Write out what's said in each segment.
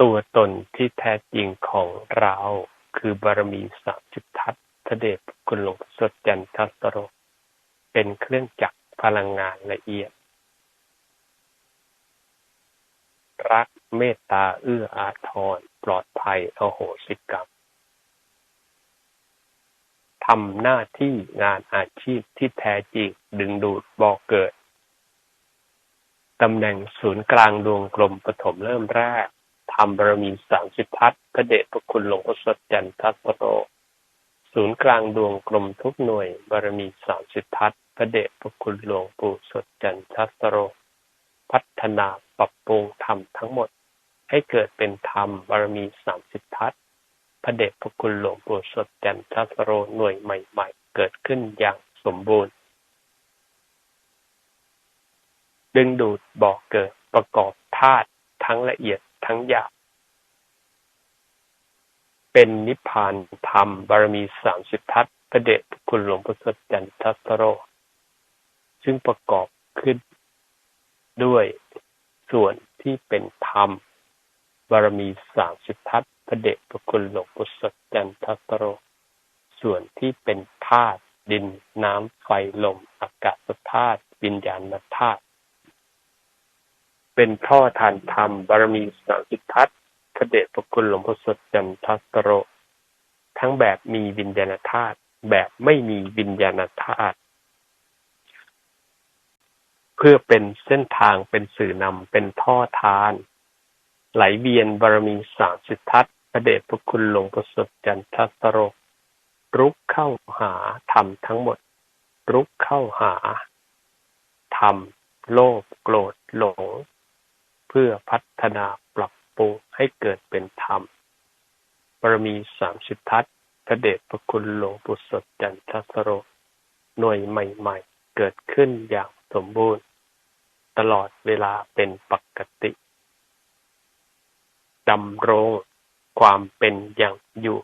ตัวตนที่แท้จริงของเรา คือบารมีสามสิบทัศน์พระเดชคุณหลวงสดจันทัสโรเป็นเครื่องจักรพลังงานละเอียด รักเมตตาเอื้ออาทรปลอดภัยอโหสิกรรมทำหน้าที่งานอาชีพที่แท้จริงดึงดูดบอกเกิดตำแหน่งศูนย์กลางดวงกลมปฐมเริ่มแรก ทำบารมีสามสิบทัศพระเดชพระคุณหลวงพ่อสดจันทัสโร ศูนย์กลางดวงกลมทุกหน่วย บารมีสามสิบทัศพระเดชพระคุณหลวงปู่สดจันทัสโร พัฒนาปรับปรุงธรรมทั้งหมด ให้เกิดเป็นธรรมบารมีสามสิบทัศพระเดชพระคุณหลวงปู่สดจันทัสโรหน่วยใหม่ ๆ เกิดขึ้นอย่างสมบูรณ์ ดึงดูดบอกเกิดประกอบธาตุทั้งละเอียด ทั้งหยาบเป็นนิพพานธรรมบารมีสามสิบทัศพระเดชคุณหลวงพ่อสดจันทัสโร ซึ่งประกอบขึ้นด้วยส่วนที่เป็นธรรม บารมีสามสิบทัศพระเดชพระคุณหลวงปู่สดจันทัสโร ส่วนที่เป็นธาตุดินน้ำไฟลมอากาศธาตุวิญญาณธาตุ เป็นท่อทานธรรมบารมีสามสิบทัศพระเดชพระคุณหลวงพ่อสดจันทัสโร ทั้งแบบมีวิญญาณธาตุแบบไม่มีวิญญาณธาตุเพื่อเป็นเส้นทางเป็นสื่อนำเป็นท่อทาน ไหลเวียนบารมีสามสิททัศพระเดชพระคุณหลวงพ่อสดจันทัสโร รุกเข้าหาธรรมทั้งหมด รุกเข้าหาธรรมโลภโกรธหลง เพื่อพัฒนาปรับปรุงให้เกิดเป็นธรรมบารมีสามสิบทัศพระเดชพระคุณหลวงปู่สดจันทสโร หน่วยใหม่ ๆ เกิดขึ้นอย่างสมบูรณ์ ตลอดเวลาเป็นปกติดำรงความเป็นอย่างอยู่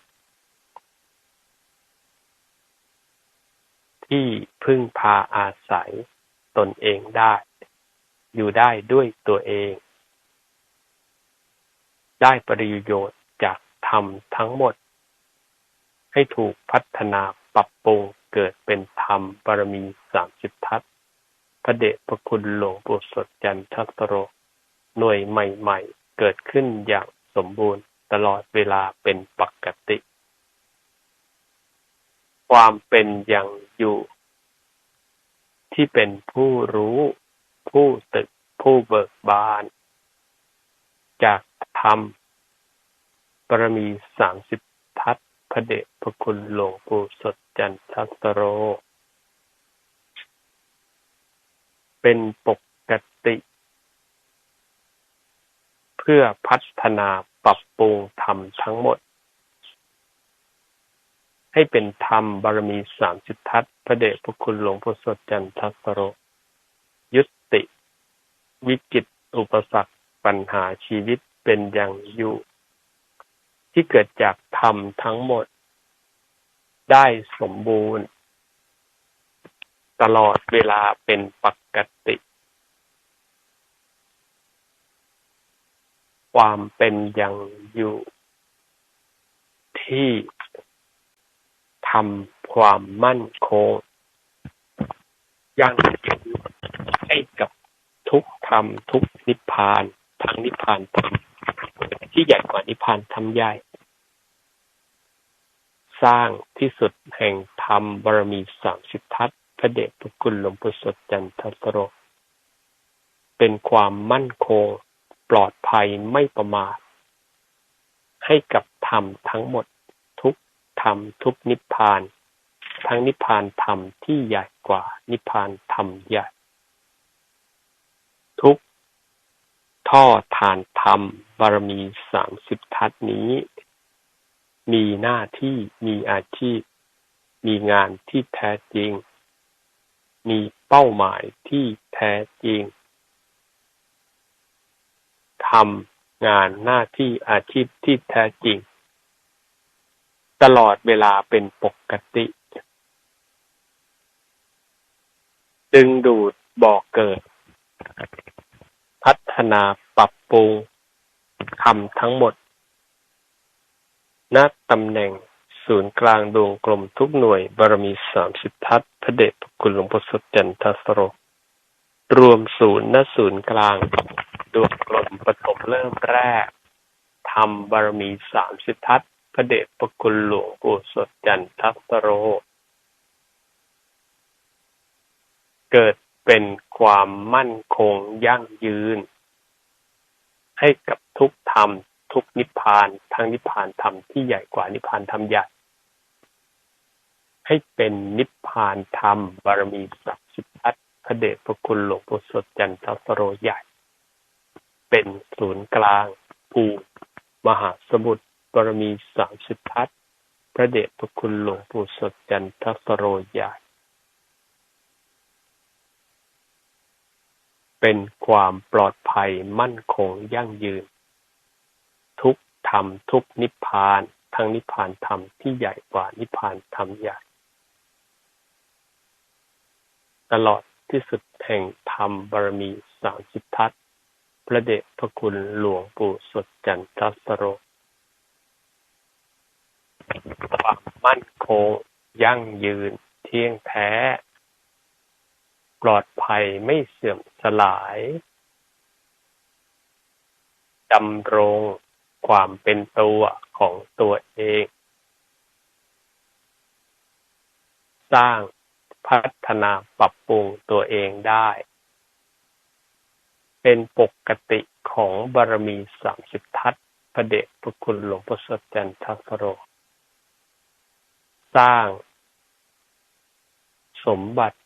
ที่พึ่งพาอาศัยตนเองได้ อยู่ได้ด้วยตัวเอง ได้ประโยชน์จากธรรมทั้งหมด ให้ถูกพัฒนาปรับปรุงเกิดเป็นธรรมบารมีสามสิบทัศพระเดชพระคุณหลวงปู่สดจันทัสโร หน่วยใหม่ๆ เกิดขึ้นอย่างสมบูรณ์ตลอดเวลาเป็นปกติ ความเป็นอย่างอยู่ ที่เป็นผู้รู้ ผู้ตึกผู้เบิกบาน จาก รรมบารมีสามสิบทัศพระเดชพระคุณหลวงปู่สดจันทัสโร เป็นปกติ เพื่อพัฒนาปรับปรุงธรรมทั้งหมด ให้เป็นธรรมบารมีสามสิบทัศพระเดชพระคุณหลวงปู่สดจันทัสโร ยุติ วิกฤตอุปสรรคปัญหาชีวิต เป็นอย่างอยู่ ที่เกิดจากธรรมทั้งหมด ได้สมบูรณ์ ตลอดเวลาเป็นปกติ ความเป็นอย่างอยู่ ที่ทำความมั่นคงยังอยู่ให้กับทุกธรรมทุกนิพพานทั้งนิพพานธรรม ที่ใหญ่กว่านิพพานธรรมใหญ่ สร้างที่สุดแห่งธรรมบารมีสามสิบทัศพระเดชพระคุณหลวงปู่สดจันทสโรเป็นความมั่นคงปลอดภัยไม่ประมาทให้กับธรรมทั้งหมดทุกธรรมทุกนิพพาน ทั้งนิพพานธรรมที่ใหญ่กว่านิพพานธรรมใหญ่ ทุก ท่อทานธรรมบารมีสามสิบทัศนี้ มีหน้าที่มีอาชีพ มีงานที่แท้จริง มีเป้าหมายที่แท้จริงทำงานหน้าที่อาชีพที่แท้จริง ตลอดเวลาเป็นปกติ ดึงดูดบอกเกิด พัฒนาปรับปรุงทำทั้งหมด ณ ตำแหน่งศูนย์กลางดวงกลมทุกหน่วยบารมีสามสิบทัศพระเดชพระคุณหลวงพ่อสดจันทสโรรวมศูนย์ณศูนย์กลาง ดวงกลมปฐมเริ่มแรกทำบารมีสามสิบทัศพระเดชพระคุณหลวงปู่สดจันทสโร เกิดเป็น ความมั่นคงยั่งยืน ให้กับทุกธรรม ทุกนิพพานทั้งนิพพานธรรมที่ใหญ่กว่านิพพานธรรมใหญ่ให้เป็นนิพพานธรรม บารมีสักสิบทัศพระเดชพระคุณหลวงปู่สดจันทสโรใหญ่ เป็นศูนย์กลางภูมหาสมุทรบารมีสามสิบทัศพระเดชพระคุณหลวงปู่สดจันทสโรใหญ่ เป็นความปลอดภัยมั่นคงยั่งยืน ทุกธรรมทุกนิพพานทั้งนิพพานธรรมที่ใหญ่กว่านิพพานธรรมใหญ่ ตลอดที่สุดแห่งธรรมบารมีสามสิบทัศพระเดชพระคุณหลวงปู่สดจันทสโรความมั่นคง ยั่งยืน เที่ยงแท้ ปลอดภัยไม่เสื่อมสลายดำรงความเป็นตัวของตัวเอง สร้างพัฒนาปรับปรุงตัวเองได้ เป็นปกติของบารมีสามสิบทัศพระเดชพระคุณหลวงพ่อสดจันทสโร สร้าง สมบัติ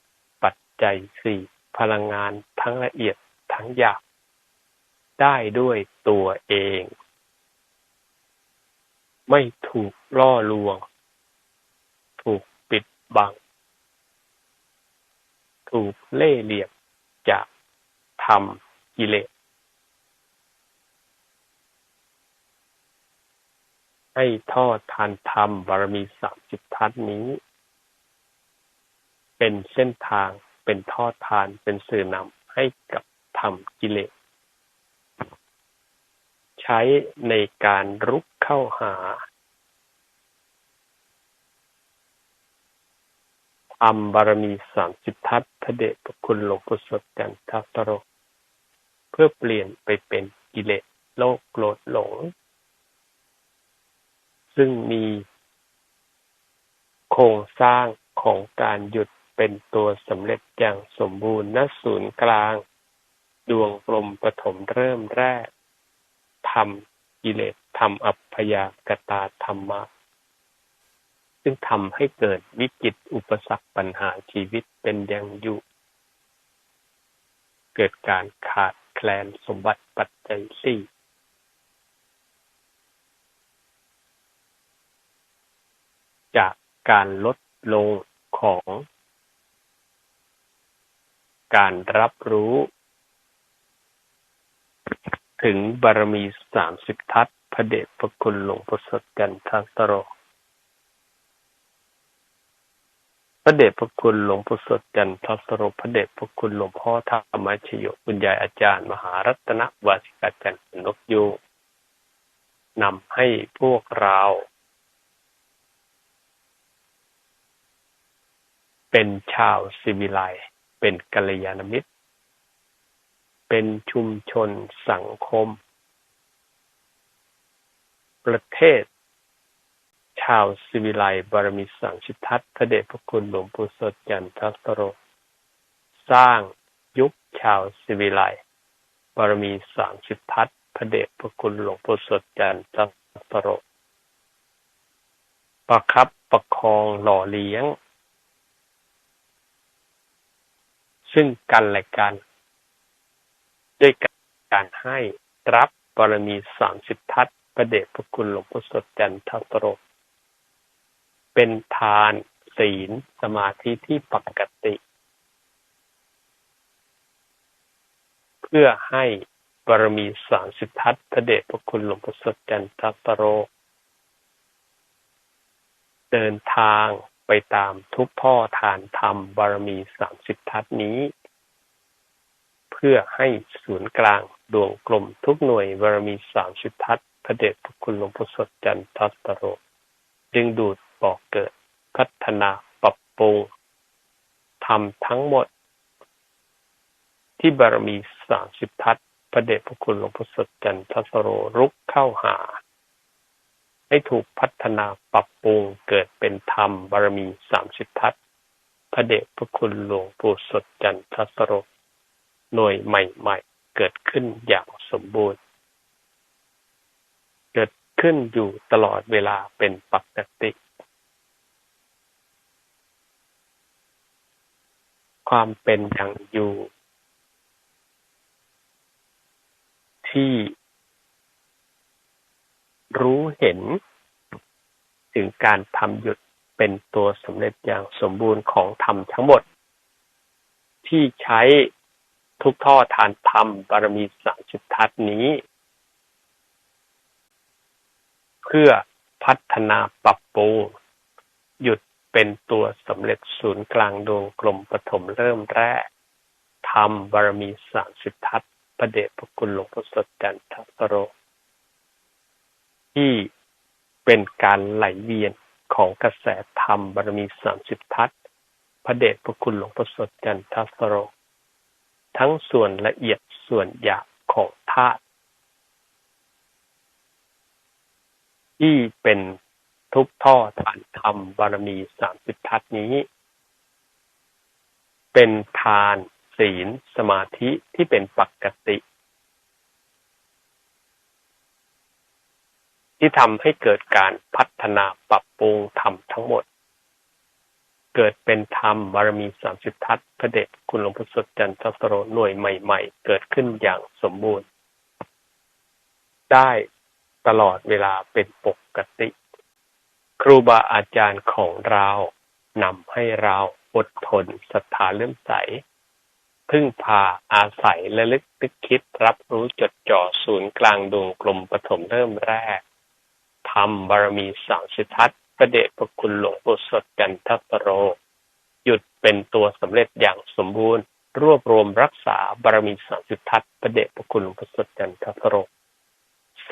จัยสี่พลังงานทั้งละเอียดทั้งหยาบได้ด้วยตัวเอง ไม่ถูกล่อลวง ถูกปิดบัง ถูกเล่เหลี่ยมจากทำกิเลสให้ทอดทานธรรมบารมีสามสิบทัศนี้ เป็นเส้นทาง เป็นทอดทานเป็นสื่อนำให้กับธรรมกิเลส ใช้ในการรุกเข้าหาธรรมบารมีสามสิบทัศพระเดชพระคุณหลวงปู่สดกันทัสโรเพื่อเปลี่ยนไปเป็นกิเลสโลกโกรธหลง ซึ่งมีโครงสร้างของการหยุด เป็นตัวสำเร็จอย่างสมบูรณ์ณศูนย์กลาง ดวงกลมปฐมเริ่มแรกทำกิเลสทำอัพยากตาธรรมะ ซึ่งทำให้เกิดวิกฤตอุปสรรคปัญหาชีวิตเป็นอย่างอยู่ เกิดการขาดแคลนสมบัติปัจจัยสี่จากการลดลงของ การรับรู้ถึงบารมีสามสิบทัศพระเดชพระคุณหลวงพ่อสดกันทัสโร พระเดชพระคุณหลวงพ่อสดกันทัสโร พระเดชพระคุณหลวงพ่อธรรมชโยคุณยายอาจารย์ มหารัตนวาสิกาจันทร์นกยูนำให้พวกเรา เป็นชาวสิวิไล เป็นกัลยาณมิตร เป็นชุมชนสังคม ประเทศ ชาวสิวิไลบารมีสังชิทัศพระเดชพระคุณหลวงปู่สดจันทัสโร สร้างยุคชาวสิวิไลบารมีสามสิบทัศพระเดชพระคุณหลวงปู่สดจันทัสโรประคับประคองหล่อเลี้ยง ซึ่งกันและกัน ด้วยการให้รับบารมีสามสิบทัศประเดชพระคุณหลวงพ่อสดจันทสโรเป็นทานศีลสมาธิที่ปกติ เพื่อให้บารมีสามสิบทัศพระเดชพระคุณหลวงพ่อสดจันทสโรเดินทาง ไปตามทุกพ่อทานธรรมบารมีสามสิบทัศนี้ เพื่อให้ศูนย์กลางดวงกลมทุกหน่วยบารมีสามสิบทัศพระเดชพระคุณหลวงพ่อสดจันทัสตโรดึงดูดบอกเกิด พัฒนาปรับปรุงทำทั้งหมด ที่บารมีสามสิบทัศพระเดชพระคุณหลวงพ่อสดจันทัสโรรุกเข้าหา ให้ถูกพัฒนาปรับปรุงเกิดเป็นธรรมบารมีสามสิบทัศพระเดชพระคุณหลวงปู่สดจันทัสโรหน่วยใหม่ๆ เกิดขึ้นอย่างสมบูรณ์ เกิดขึ้นอยู่ตลอดเวลาเป็นปกติ ความเป็นอย่างอยู่ ที่ รู้เห็น ถึงการทำหยุดเป็นตัวสำเร็จอย่างสมบูรณ์ของธรรมทั้งหมด ที่ใช้ทุกท่อทานธรรมบารมีสามสิบทัศนี้ เพื่อพัฒนาปรับปรุงหยุดเป็นตัวสำเร็จศูนย์กลางดวงกลมปฐมเริ่มแรกธรรมบารมีสามสิบทัศประเดชพระคุณหลวงพ่อสดจันทสโร ที่เป็นการไหลเวียนของกระแสธรรมบารมีสามสิบทัศพระเดชพระคุณหลวงพ่อสดจันทสโร ทั้งส่วนละเอียดส่วนหยาบของธาตุที่เป็นทุกท่อฐานธรรมบารมีสามสิบทัศนี้ เป็นทานศีลสมาธิที่เป็นปกติ ที่ทำให้เกิดการพัฒนาปรับปรุงธรรมทั้งหมด เกิดเป็นธรรมบารมีสามสิบทัศพระเดชคุณหลวงพ่อสดจันทสโรหน่วยใหม่ ๆ เกิดขึ้นอย่างสมบูรณ์ ได้ตลอดเวลาเป็นปกติ ครูบาอาจารย์ของเรานำให้เราอดทนศรัทธาเลื่อมใส พึ่งพาอาศัยและลึกตึกคิดรับรู้จดจ่อศูนย์กลางดวงกลมปฐมเริ่มแรก ทำบารมีสามสิทัศพระเดชพระคุณหลวงปู่สดจันทัปโร หยุดเป็นตัวสำเร็จอย่างสมบูรณ์ รวบรวมรักษาบารมีสามสิทัศพระเดชพระคุณหลวงปู่สดจันทัปโร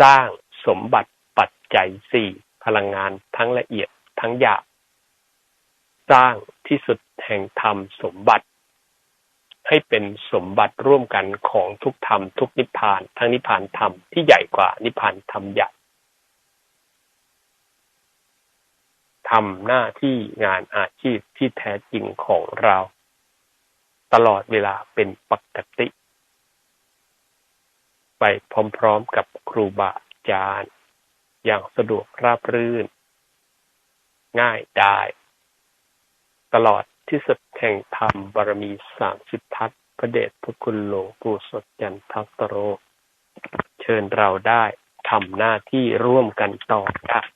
สร้างสมบัติปัจจัยสี่พลังงานทั้งละเอียดทั้งหยาบสร้างที่สุดแห่งธรรมสมบัติ ให้เป็นสมบัติร่วมกันของทุกธรรมทุกนิพพาน ทั้งนิพพานธรรมที่ใหญ่กว่านิพพานธรรมใหญ่ ทำหน้าที่งานอาชีพที่แท้จริงของเรา ตลอดเวลาเป็นปกติ ไปพร้อมๆกับครูบาอาจารย์ อย่างสะดวกราบรื่น ง่ายได้ ตลอดที่สุดแห่งธรรมบารมีสามสิบทัศพระเดชพระคุณหลวงปู่สดยันทัตโร เชิญเราได้ทำหน้าที่ร่วมกันต่อครับ